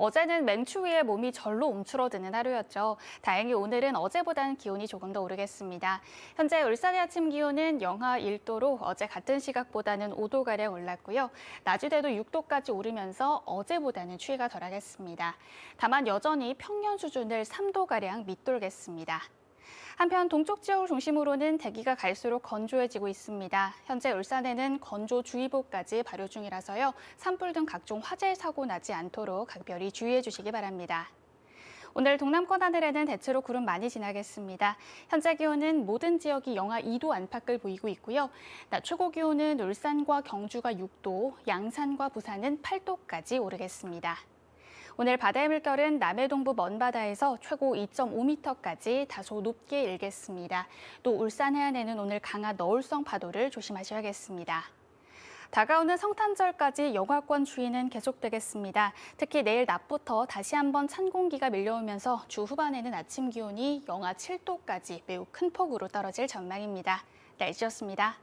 어제는 맹추위에 몸이 절로 움츠러드는 하루였죠. 다행히 오늘은 어제보다는 기온이 조금 더 오르겠습니다. 현재 울산의 아침 기온은 영하 1도로 어제 같은 시각보다는 5도가량 올랐고요. 낮에도 6도까지 오르면서 어제보다는 추위가 덜하겠습니다. 다만 여전히 평년 수준을 3도가량 밑돌겠습니다. 한편 동쪽 지역을 중심으로는 대기가 갈수록 건조해지고 있습니다. 현재 울산에는 건조주의보까지 발효 중이라서요. 산불 등 각종 화재 사고 나지 않도록 각별히 주의해 주시기 바랍니다. 오늘 동남권 하늘에는 대체로 구름 많이 지나겠습니다. 현재 기온은 모든 지역이 영하 2도 안팎을 보이고 있고요. 낮 최고 기온은 울산과 경주가 6도, 양산과 부산은 8도까지 오르겠습니다. 오늘 바다의 물결은 남해 동부 먼바다에서 최고 2.5m까지 다소 높게 일겠습니다. 또 울산 해안에는 오늘 강한 너울성 파도를 조심하셔야겠습니다. 다가오는 성탄절까지 영하권 추위는 계속되겠습니다. 특히 내일 낮부터 다시 한번 찬 공기가 밀려오면서 주 후반에는 아침 기온이 영하 7도까지 매우 큰 폭으로 떨어질 전망입니다. 날씨였습니다.